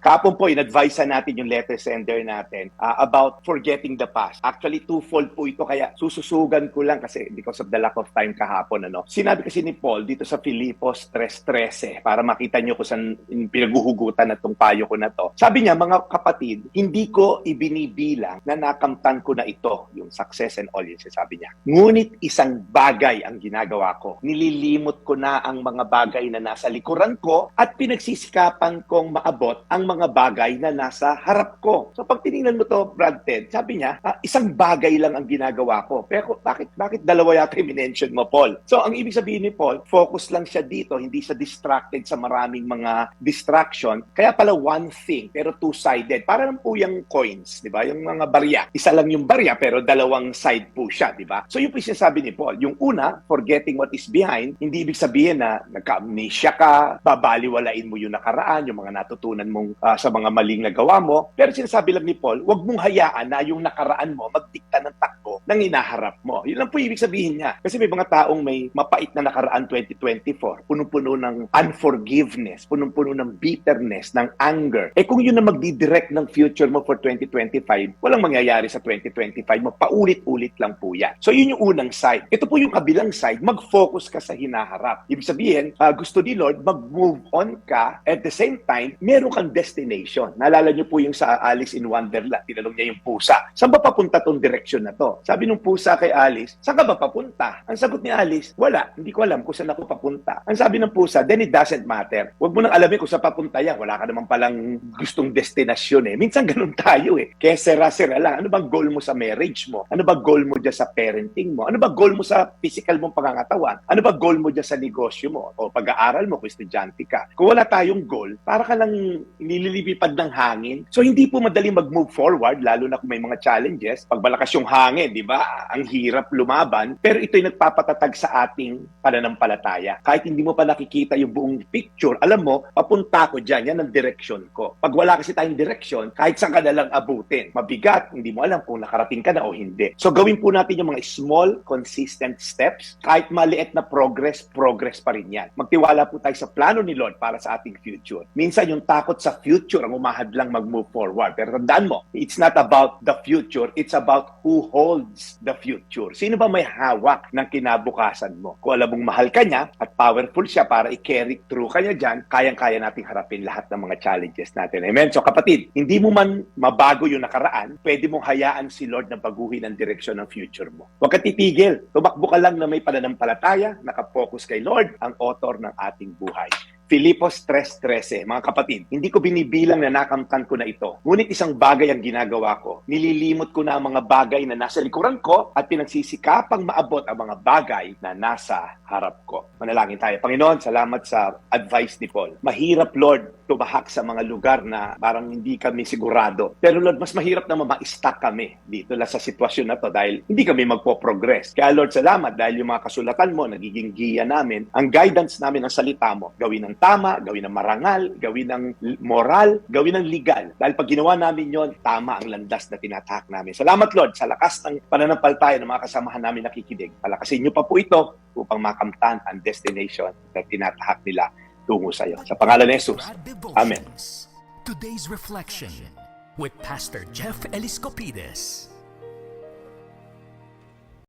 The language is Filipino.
Kapon po, in-advise natin yung letter sender natin uh, about forgetting the past. Actually, twofold po ito. Kaya sususugan ko lang kasi because of the lack of time kahapon. Ano. Sinabi kasi ni Paul dito sa Filipos 3.13 para makita nyo kung saan pinaguhugutan na itong payo ko na to. Sabi niya, mga kapatid, hindi ko ibinibilang na nakamtan ko na ito, yung success and all yun, sabi niya. Ngunit isang bagay ang ginagawa ko. Nililimot ko na ang mga bagay na nasa likuran ko at pinagsisikapan kong maabot ang mga bagay na nasa harap ko. So pag tinignan mo to, Brad Ted, sabi niya, ah, isang bagay lang ang ginagawa ko. Pero bakit, bakit dalawa yata yung minention mo, Paul? So ang ibig sabihin ni Paul, focus lang siya dito, hindi siya distracted sa maraming mga distraction. Kaya pala one thing, pero two-sided. Para lang po yung coins, di ba? Yung mga barya. Isa lang yung barya, pero dalawang side po siya, di ba? So yung po sinasabi ni Paul. Yung una, forgetting what is behind, hindi ibig sabihin na nagka-amnesia ka, babaliwalain mo yung nakaraan, yung mga natutunan mong ah, sa mga maling nagawa mo. Pero sinasabi lang ni Paul, wag mong hayaan na yung nakaraan mo magdikta ng takbo ng inaharap mo. Yun lang po ibig sabihin niya. Kasi may mga taong may mapait na nakaraan 2024, punong-puno ng unforgiveness, punong-puno ng bitterness, ng anger. Eh kung yun na magdidirect ng future mo for 2025, walang mangyayari sa 2025 mo. Paulit-ulit lang po yan. So yun yung unang side. Ito po yung kabilang side, mag-focus ka sa hinaharap. Ibig sabihin, ah, gusto ni Lord, mag-move on ka. At the same time, meron kang destination. Naalala niyo po yung sa Alice in Wonderland, tinanong niya yung pusa. Saan ba papunta tong direction na to? Sabi nung pusa kay Alice, saan ka ba papunta? Ang sagot ni Alice, wala. Hindi ko alam kung saan ako papunta. Ang sabi ng pusa, then it doesn't matter. Huwag mo nang alamin kung saan papunta yan. Wala ka naman palang gustong destinasyon eh. Minsan ganun tayo eh. Kaya sera-sera lang. Ano bang goal mo sa marriage mo? Ano ba goal mo dyan sa parenting mo? Ano ba goal mo sa physical mong pangangatawan? Ano ba goal mo dyan sa negosyo mo? O pag-aaral mo kung estudyante ka? Kung wala tayong goal, para ka lang nililipipad ng hangin. So hindi po madaling mag-move forward, lalo na kung may mga challenges. Pag malakas yung hangin, di ba? Ang hirap lumaban. Pero ito'y nagpapatatag sa ating pananampalataya. Kahit hindi mo pa nakikita yung buong picture, alam mo, papunta ko dyan. Yan ang direction ko. Pag wala kasi tayong direction, kahit saan ka na lang abutin. Mabigat, hindi mo alam kung nakarating ka na o hindi. So gawin po natin yung mga small, consistent steps. Kahit maliit na progress, progress pa rin yan. Magtiwala po tayo sa plano ni Lord para sa ating future. Minsan yung takot sa future ang umahad lang mag-move forward. Pero tandaan mo, it's not about the future, it's about who holds the future. Sino ba may hawak ng kinabukasan mo? Kung alam mong mahal ka niya at powerful siya para i-carry through ka niya dyan, kayang-kaya nating harapin lahat ng mga challenges natin. Amen? So kapatid, hindi mo man mabago yung nakaraan, pwede mong hayaan si Lord na baguhin ang direksyon ng future mo. Huwag ka titigil. Tumakbo ka lang na may pananampalataya, nakapokus kay Lord, ang author ng ating buhay. Filipos 3.13, mga kapatid, hindi ko binibilang na nakamtan ko na ito. Ngunit isang bagay ang ginagawa ko. Nililimot ko na ang mga bagay na nasa likuran ko at pinagsisikapang maabot ang mga bagay na nasa harap ko. Manalangin tayo. Panginoon, salamat sa advice ni Paul. Mahirap, Lord, tumahak sa mga lugar na parang hindi kami sigurado. Pero Lord, mas mahirap na ma-stuck kami dito lang sa sitwasyon na to dahil hindi kami magpo-progress. Kaya Lord, salamat dahil yung mga kasulatan mo, nagiging giya namin, ang guidance namin ang salita mo, gawin ng tama, gawin ng marangal, gawin ng moral, gawin ng legal. Dahil pag ginawa namin yon, tama ang landas na tinatahak namin. Salamat Lord sa lakas ng pananampalataya ng mga kasamahan namin nakikinig. Palakasin niyo pa po ito upang makamtan ang destination na tinatahak nila tungo sa iyo. Sa pangalan ni Jesus. Amen. Today's reflection with Pastor Jeff Eliscopides.